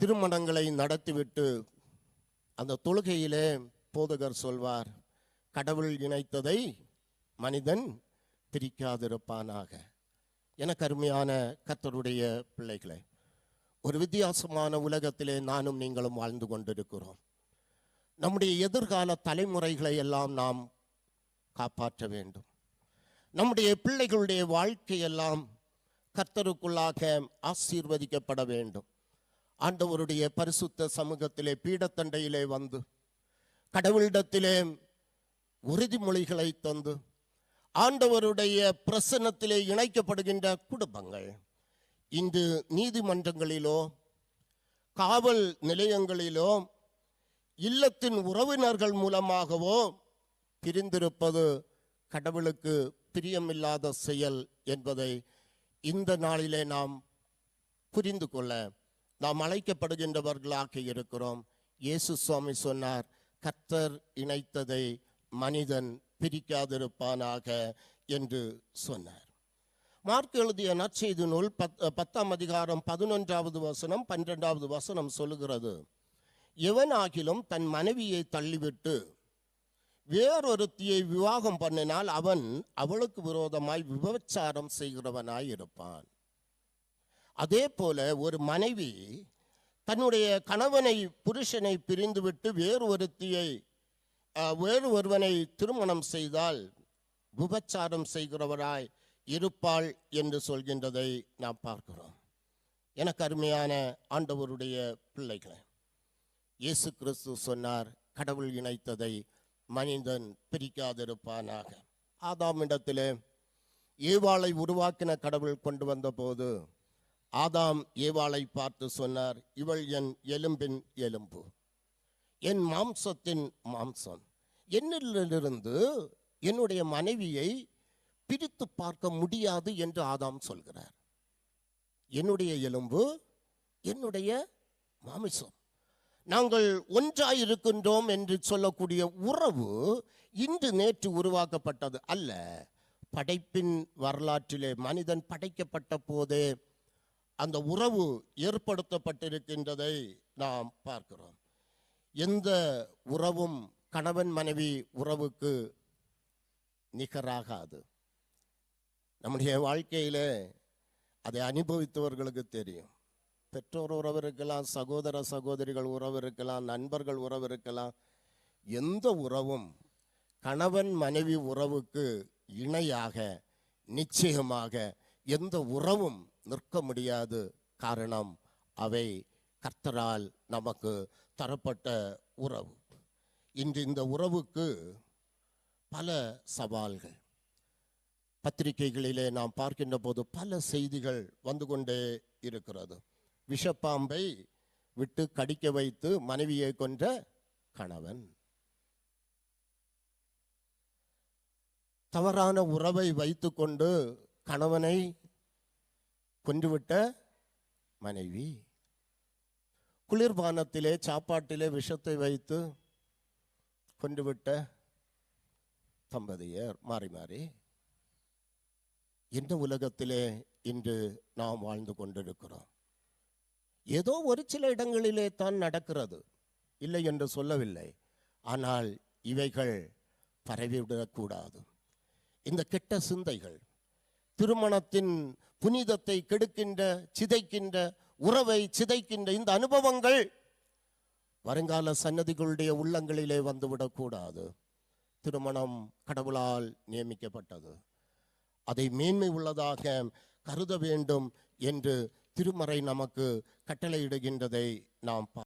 திருமணங்களை நடத்திவிட்டு அந்த தொழுகையிலே போதகர் சொல்வார் கடவுள் இணைத்ததை மனிதன் பிரிக்காதிருப்பானாக. என கருமையான கர்த்தருடைய பிள்ளைகளே ஒரு வித்தியாசமான உலகத்திலே நானும் நீங்களும் வாழ்ந்து கொண்டிருக்கிறோம். நம்முடைய எதிர்கால தலைமுறைகளை எல்லாம் நாம் காப்பாற்ற வேண்டும். நம்முடைய பிள்ளைகளுடைய வாழ்க்கையெல்லாம் கர்த்தருக்குள்ளாக ஆசீர்வதிக்கப்பட வேண்டும். ஆண்டவருடைய பரிசுத்த சமூகத்திலே பீடத்தண்டையிலே வந்து கடவுளிடத்திலே உறுதிமொழிகளை தந்து ஆண்டவருடைய பிரசன்னத்திலே இணைக்கப்படுகின்ற குடும்பங்கள். இன்று நீதிமன்றங்களிலோ காவல் நிலையங்களிலோ இல்லத்தின் உறவினர்கள் மூலமாகவோ பிரிந்திருப்பது கடவுளுக்கு பிரியமில்லாத செயல் என்பதை இந்த நாளிலே நாம் புரிந்து கொள்ள நாம் அழைக்கப்படுகின்றவர்களாக இருக்கிறோம். இயேசு சுவாமி சொன்னார் கர்த்தர் இணைத்ததை மனிதன் பிரிக்காதிருப்பானாக என்று சொன்னார். மார்க் எழுதிய நற்செய்தி நூல் பத் பத்தாம் அதிகாரம் பதினொன்றாவது வசனம் பன்னிரெண்டாவது வசனம் சொல்லுகிறது. எவனாகிலும் தன் மனைவியை தள்ளிவிட்டு வேறொருத்தியை விவாகம் பண்ணினால் அவன் அவளுக்கு விரோதமாய் விபச்சாரம் செய்கிறவனாய் இருப்பான் அதே போல ஒரு மனைவி தன்னுடைய கணவனை புருஷனை பிரிந்துவிட்டு வேறு ஒருத்தியை வேறு ஒருவனை திருமணம் செய்தால் விபச்சாரம் செய்கிறவராய் இருப்பாள் என்று சொல்கின்றதை நாம் பார்க்கிறோம். எனக்கு அருமையான ஆண்டவருடைய பிள்ளைகளை இயேசு கிறிஸ்து சொன்னார் கடவுள் இணைத்ததை மனிதன் பிரிக்காதிருப்பானாக. ஆதாம் இடத்திலே ஏவாளை உருவாக்கின கடவுள் கொண்டு வந்தபோது ஆதாம் ஏவாளை பார்த்து சொன்னார் இவள் என் எலும்பின் எலும்பு என் மாம்சத்தின் மாம்சம். என்னிலிருந்து என்னுடைய மனைவியை பிரித்து பார்க்க முடியாது என்று ஆதாம் சொல்கிறார். என்னுடைய எலும்பு என்னுடைய மாமிசம். நாங்கள் ஒன்றாய் இருக்கின்றோம் என்று சொல்லக்கூடிய உறவு இன்று நேற்று உருவாக்கப்பட்டது அல்ல. படைப்பின் வரலாற்றிலே மனிதன் படைக்கப்பட்ட போதே அந்த உறவு ஏற்படுத்தப்பட்டிருக்கின்றதை நாம் பார்க்கிறோம். எந்த உறவும் கணவன் மனைவி உறவுக்கு நிகராகாது. நம்முடைய வாழ்க்கையில் அதை அனுபவித்தவர்களுக்கு தெரியும். பெற்றோர் உறவு இருக்கலாம் சகோதர சகோதரிகள் உறவு இருக்கலாம் நண்பர்கள் உறவு இருக்கலாம். எந்த உறவும் கணவன் மனைவி உறவுக்கு இணையாக நிச்சயமாக எந்த உறவும் நிற்க முடியாது காரணம் அவை கர்த்தரால் நமக்கு தரப்பட்ட உறவு. இன்று இந்த உறவுக்கு பல சவால்கள். பத்திரிகைகளிலே நாம் பார்க்கின்ற போது பல செய்திகள் வந்து கொண்டே இருக்கிறது. விஷப்பாம்பை விட்டு கடிக்க வைத்து மனைவியை கொன்ற கணவன். தவறான உறவை வைத்துக்கொண்டு கணவனை கொன்றுவிட்ட மனைவி. குளிர்பானத்திலே சாப்பாட்டிலே விஷத்தை வைத்து கொன்றுவிட்ட தம்பதியர் மாறி மாறி இந்த உலகத்திலே இன்று நாம் வாழ்ந்து கொண்டிருக்கிறோம். ஏதோ ஒரு சில இடங்களிலே தான் நடக்கிறது. இல்லை என்று சொல்லவில்லை. ஆனால் இவைகள் பரவிவிடக்கூடாது. இந்த கெட்ட சிந்தைகள் திருமணத்தின் புனிதத்தை கெடுக்கின்ற சிதைக்கின்ற உறவை சிதைக்கின்ற இந்த அனுபவங்கள் வருங்கால சன்னதிகளுடைய உள்ளங்களிலே வந்துவிடக்கூடாது. திருமணம் கடவுளால் நியமிக்கப்பட்டது. அதை மேன்மை உள்ளதாக கருத வேண்டும் என்று திருமறை நமக்கு கட்டளையிடுகின்றதை நாம் பா-